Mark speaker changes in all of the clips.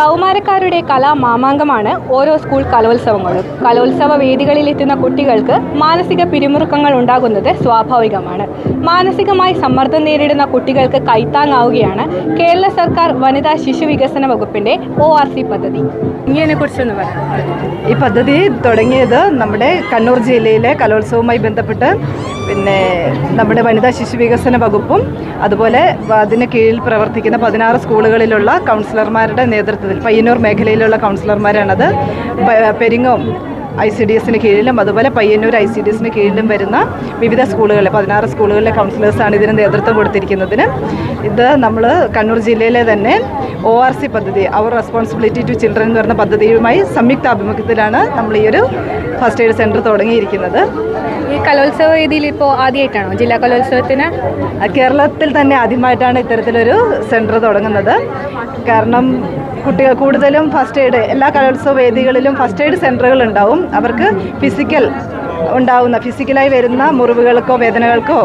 Speaker 1: കൗമാരക്കാരുടെ കലാ മാമാങ്കമാണ് ഓരോ സ്കൂൾ കലോത്സവങ്ങളും. കലോത്സവ വേദികളിൽ വേദികളിലെത്തുന്ന കുട്ടികൾക്ക് മാനസിക പിരിമുറുക്കങ്ങൾ ഉണ്ടാകുന്നത് സ്വാഭാവികമാണ്. മാനസികമായി സമ്മർദ്ദം നേരിടുന്ന കുട്ടികൾക്ക് കൈത്താങ്ങാവുകയാണ് കേരള സർക്കാർ വനിതാ ശിശു വികസന വകുപ്പിന്റെ ഒ പദ്ധതി. ഇതിനെ കുറിച്ചൊന്ന് പറയാം
Speaker 2: ഈ പദ്ധതി തുടങ്ങിയത് നമ്മുടെ കണ്ണൂർ ജില്ലയിലെ കലോത്സവവുമായി ബന്ധപ്പെട്ട് പിന്നെ നമ്മുടെ വനിതാ ശിശു വികസന വകുപ്പും അതുപോലെ അതിന് കീഴിൽ പ്രവർത്തിക്കുന്ന പതിനാറ് സ്കൂളുകളിലുള്ള കൗൺസിലർമാരുടെ നേതൃത്വത്തിൽ പയ്യന്നൂർ മേഖലയിലുള്ള കൗൺസിലർമാരാണത്. പെരിങ്ങോം ഐ സി ഡി എസിന് കീഴിലും അതുപോലെ പയ്യന്നൂർ ഐ സി ഡി എസിന് കീഴിലും വരുന്ന വിവിധ സ്കൂളുകളിലെ പതിനാറ് സ്കൂളുകളിലെ കൗൺസിലേഴ്സാണ് ഇതിന് നേതൃത്വം കൊടുത്തിരിക്കുന്നതിന്. ഇത് നമ്മൾ കണ്ണൂർ ജില്ലയിലെ തന്നെ ഒ ആർ സി പദ്ധതി അവർ റെസ്പോൺസിബിലിറ്റി ടു ചിൽഡ്രൻ എന്ന് പറയുന്ന പദ്ധതിയുമായി സംയുക്താഭിമുഖ്യത്തിലാണ് നമ്മൾ ഈ ഒരു ഫസ്റ്റ് എയ്ഡ് സെന്റർ തുടങ്ങിയിരിക്കുന്നത്.
Speaker 1: ഈ കലോത്സവ വേദിയിൽ ഇപ്പോൾ ആദ്യമായിട്ടാണോ ജില്ലാ കലോത്സവത്തിന്?
Speaker 2: കേരളത്തിൽ തന്നെ ആദ്യമായിട്ടാണ് ഇത്തരത്തിലൊരു സെന്റർ തുടങ്ങുന്നത്. കാരണം കുട്ടികൾ കൂടുതലും ഫസ്റ്റ് എയ്ഡ് എല്ലാ കലോത്സവ വേദികളിലും ഫസ്റ്റ് എയ്ഡ് സെന്ററുകൾ ഉണ്ടാവും. അവർക്ക് ഫിസിക്കൽ ഉണ്ടാവുന്ന ഫിസിക്കലായി വരുന്ന മുറിവുകൾക്കോ വേദനകൾക്കോ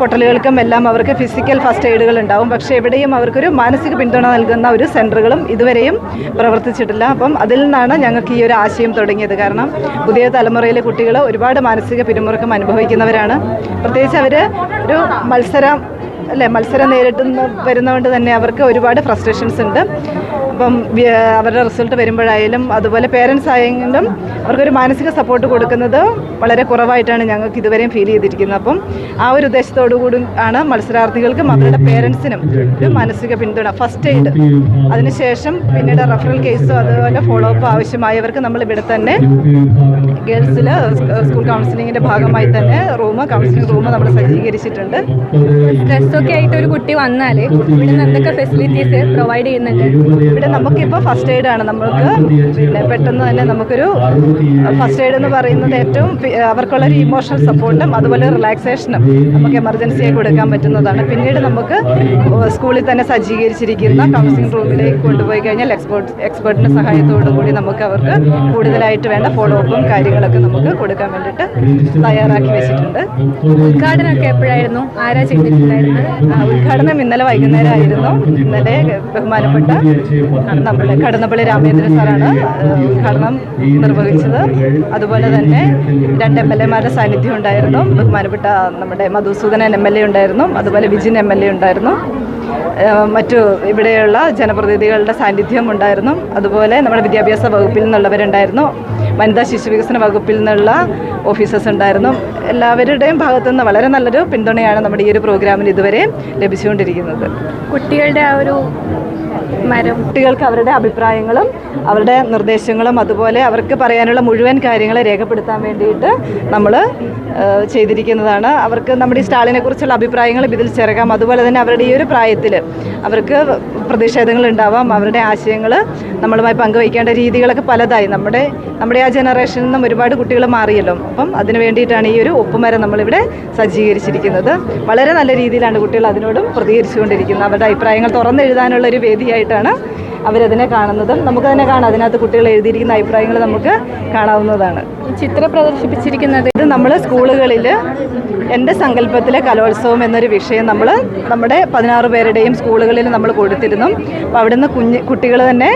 Speaker 2: പൊട്ടലുകൾക്കും എല്ലാം അവർക്ക് ഫിസിക്കൽ ഫസ്റ്റ് എയ്ഡുകൾ ഉണ്ടാവും. പക്ഷേ എവിടെയും അവർക്കൊരു മാനസിക പിന്തുണ നൽകുന്ന ഒരു സെന്ററുകളും ഇതുവരെയും പ്രവർത്തിച്ചിട്ടില്ല. അപ്പം അതിൽ നിന്നാണ് ഞങ്ങൾക്ക് ഈ ഒരു ആശയം തുടങ്ങിയത്. കാരണം പുതിയ തലമുറയിലെ കുട്ടികൾ ഒരുപാട് മാനസിക പിരിമുറുക്കം അനുഭവിക്കുന്നവരാണ്. പ്രത്യേകിച്ച് അവർ ഒരു മത്സരം അല്ലേ മത്സരം നേരിട്ടുന്ന വരുന്നതുകൊണ്ട് തന്നെ അവർക്ക് ഒരുപാട് ഫ്രസ്ട്രേഷൻസ് ഉണ്ട്. അപ്പം വ്യ- അവരുടെ റിസൾട്ട് വരുമ്പോഴായാലും അതുപോലെ പേരൻസ് ആയെങ്കിലും അവർക്കൊരു മാനസിക സപ്പോർട്ട് കൊടുക്കുന്നത് വളരെ കുറവായിട്ടാണ് ഞങ്ങൾക്ക് ഇതുവരെയും ഫീൽ ചെയ്തിരിക്കുന്നത്. അപ്പം ആ ഒരു ഉദ്ദേശത്തോടു കൂടി ആണ് മത്സരാർത്ഥികൾക്കും അവരുടെ പേരൻസിനും ഒരു മാനസിക പിന്തുണ. ഫസ്റ്റ് എയ്ഡ് അതിനുശേഷം പിന്നീട് റഫറൽ കേസോ അതുപോലെ ഫോളോ അപ്പ് ആവശ്യമായവർക്ക് നമ്മൾ ഇവിടെ തന്നെ ഗേൾസിൽ സ്കൂൾ കൗൺസിലിങ്ങിന്റെ ഭാഗമായി തന്നെ റൂം കൗൺസിലിംഗ് റൂം നമ്മൾ സജ്ജീകരിച്ചിട്ടുണ്ട്.
Speaker 1: സ്ട്രെസ്സൊക്കെ ആയിട്ട് ഒരു കുട്ടി വന്നാൽ ഇവിടെ നിന്ന് എന്തൊക്കെ ഫെസിലിറ്റീസ് പ്രൊവൈഡ് ചെയ്യുന്നുണ്ട്?
Speaker 2: ഇവിടെ നമുക്കിപ്പോൾ ഫസ്റ്റ് എയ്ഡ് ആണ്. നമ്മൾക്ക് പിന്നെ പെട്ടെന്ന് തന്നെ നമുക്കൊരു ഫസ്റ്റ് എയ്ഡ് എന്ന് പറയുന്നത് ഏറ്റവും അവർക്കുള്ള ഒരു ഇമോഷണൽ സപ്പോർട്ടും അതുപോലെ റിലാക്സേഷനും നമുക്ക് എമർജൻസിയായി കൊടുക്കാൻ പറ്റുന്നതാണ്. പിന്നീട് നമുക്ക് സ്കൂളിൽ തന്നെ സജ്ജീകരിച്ചിരിക്കുന്ന കൗൺസിലിംഗ് റൂമിലേക്ക് കൊണ്ടുപോയി കഴിഞ്ഞാൽ എക്സ്പേർട്ട് എക്സ്പേർട്ടിന്റെ സഹായത്തോടു കൂടി നമുക്ക് അവർക്ക് കൂടുതലായിട്ട് വേണ്ട ഫോളോ അപ്പും കാര്യങ്ങളൊക്കെ നമുക്ക് കൊടുക്കാൻ വേണ്ടിയിട്ട് തയ്യാറാക്കി വെച്ചിട്ടുണ്ട്.
Speaker 1: ഉദ്ഘാടനമൊക്കെ എപ്പോഴായിരുന്നു? ആരാ ചെയ്തിട്ടുണ്ടായിരുന്നത്?
Speaker 2: ആ, ഉദ്ഘാടനം ഇന്നലെ വൈകുന്നേരമായിരുന്നു. ഇന്നലെ ബഹുമാനപ്പെട്ട നമ്മുടെ കടന്നപ്പള്ളി രാമേന്ദ്രൻ സാറാണ് ഉദ്ഘാടനം നിർവഹിച്ചത്. അതുപോലെ തന്നെ രണ്ട് എം എൽ എമാരുടെ സാന്നിധ്യം ഉണ്ടായിരുന്നു. ബഹുമാനപ്പെട്ട നമ്മുടെ മധുസൂദനൻ എം എൽ എ ഉണ്ടായിരുന്നു. അതുപോലെ വിജിൻ എം എൽ എ ഉണ്ടായിരുന്നു. മറ്റു ഇവിടെയുള്ള ജനപ്രതിനിധികളുടെ സാന്നിധ്യം ഉണ്ടായിരുന്നു. അതുപോലെ നമ്മുടെ വിദ്യാഭ്യാസ വകുപ്പിൽ നിന്നുള്ളവരുണ്ടായിരുന്നു. വനിതാ ശിശു വികസന വകുപ്പിൽ നിന്നുള്ള ഓഫീസേഴ്സ് ഉണ്ടായിരുന്നു. എല്ലാവരുടെയും ഭാഗത്തു നിന്ന് വളരെ നല്ലൊരു പിന്തുണയാണ് നമ്മുടെ ഈ ഒരു പ്രോഗ്രാമിന് ഇതുവരെ ലഭിച്ചുകൊണ്ടിരിക്കുന്നത്.
Speaker 1: കുട്ടികളുടെ ആ ഒരു മരം
Speaker 2: കുട്ടികൾക്ക് അവരുടെ അഭിപ്രായങ്ങളും അവരുടെ നിർദ്ദേശങ്ങളും അതുപോലെ അവർക്ക് പറയാനുള്ള മുഴുവൻ കാര്യങ്ങളെ രേഖപ്പെടുത്താൻ വേണ്ടിയിട്ട് നമ്മൾ ചെയ്തിരിക്കുന്നതാണ്. അവർക്ക് നമ്മുടെ ഈ സ്റ്റാളിനെ കുറിച്ചുള്ള അഭിപ്രായങ്ങളും ഇതിൽ ചേർക്കാം അതുപോലെ തന്നെ അവരുടെ ഈ ഒരു പ്രായത്തിൽ അവർക്ക് പ്രതിഷേധങ്ങൾ ഉണ്ടാവാം. അവരുടെ ആശയങ്ങൾ നമ്മളുമായി പങ്കുവയ്ക്കേണ്ട രീതികളൊക്കെ പലതായി. നമ്മുടെ നമ്മുടെ ആ ജനറേഷനിൽ നിന്നും ഒരുപാട് കുട്ടികൾ മാറിയല്ലോ. അപ്പം അതിനു വേണ്ടിയിട്ടാണ് ഈ ഒരു ഒപ്പുമരം നമ്മളിവിടെ സജ്ജീകരിച്ചിരിക്കുന്നത്. വളരെ നല്ല രീതിയിലാണ് കുട്ടികൾ അതിനോടും പ്രതികരിച്ചുകൊണ്ടിരിക്കുന്നത്. അവരുടെ അഭിപ്രായങ്ങൾ തുറന്നെഴുതാനുള്ള ഒരു വേദിയായിട്ടാണ് അവരതിനെ കാണുന്നതും. നമുക്ക് തന്നെ കാണാം. അതിനകത്ത് കുട്ടികൾ എഴുതിയിരിക്കുന്ന അഭിപ്രായങ്ങൾ നമുക്ക് കാണാവുന്നതാണ്.
Speaker 1: ചിത്രം പ്രദർശിപ്പിച്ചിരിക്കുന്നത്.
Speaker 2: ഇത് നമ്മൾ സ്കൂളുകളിൽ എന്റെ സങ്കല്പത്തിലെ കലോത്സവം എന്നൊരു വിഷയം നമ്മൾ നമ്മുടെ പതിനാറ് പേരുടെയും സ്കൂളുകളിൽ നമ്മൾ കൊടുത്തിരുന്നു. അപ്പോൾ അവിടുന്ന് കുഞ്ഞ് കുട്ടികൾ തന്നെ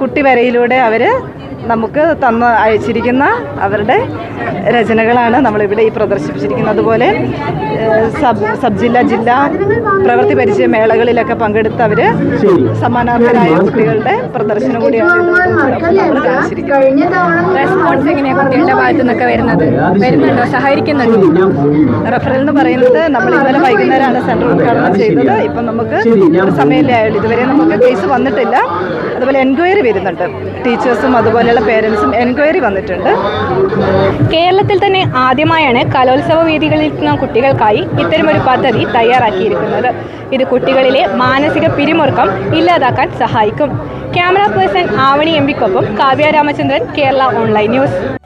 Speaker 2: കുട്ടി വരയിലൂടെ അവർ നമുക്ക് തന്ന അയച്ചിരിക്കുന്ന അവരുടെ രചനകളാണ് നമ്മളിവിടെ ഈ പ്രദർശിപ്പിച്ചിരിക്കുന്നത്. അതുപോലെ സബ് സബ് ജില്ലാ ജില്ലാ പ്രവൃത്തി പരിചയ മേളകളിലൊക്കെ പങ്കെടുത്ത് അവർ സമ്മാനാർഹരായ കുട്ടികളുടെ പ്രദർശനം കൂടിയാണ് നമ്മൾ കാണിച്ചിരിക്കുന്നത്.
Speaker 1: ഭാഗത്തു നിന്നൊക്കെ വരുന്നത്. വരുന്നുണ്ടോ? സഹകരിക്കുന്നുണ്ടോ?
Speaker 2: റഫറൽ എന്ന് പറയുന്നത് നമ്മൾ ഇന്നലെ വൈകുന്നേരമാണ് സെന്റർ ഉദ്ഘാടനം ചെയ്തത്. ഇപ്പം നമുക്ക് സമയമല്ലേ ആയുള്ളൂ. ഇതുവരെ നമുക്ക് കേസ് വന്നിട്ടില്ല. അതുപോലെ എൻക്വയറി വരുന്നുണ്ട്. ടീച്ചേഴ്സും അതുപോലെയുള്ള പേരൻസും എൻക്വയറി വന്നിട്ടുണ്ട്.
Speaker 1: കേരളത്തിൽ തന്നെ ആദ്യമായാണ് കലോത്സവ വേദികളിൽ നിന്ന കുട്ടികൾക്കായി ഇത്തരമൊരു പദ്ധതി തയ്യാറാക്കിയിരിക്കുന്നത്. ഇത് കുട്ടികളിലെ മാനസിക പിരിമുറുക്കം ഇല്ലാതാക്കാൻ സഹായിക്കും. ക്യാമറ പേഴ്സൺ ആവണി എം പിക്കൊപ്പം കാവ്യ രാമചന്ദ്രൻ കേരള ഓൺലൈൻ ന്യൂസ്.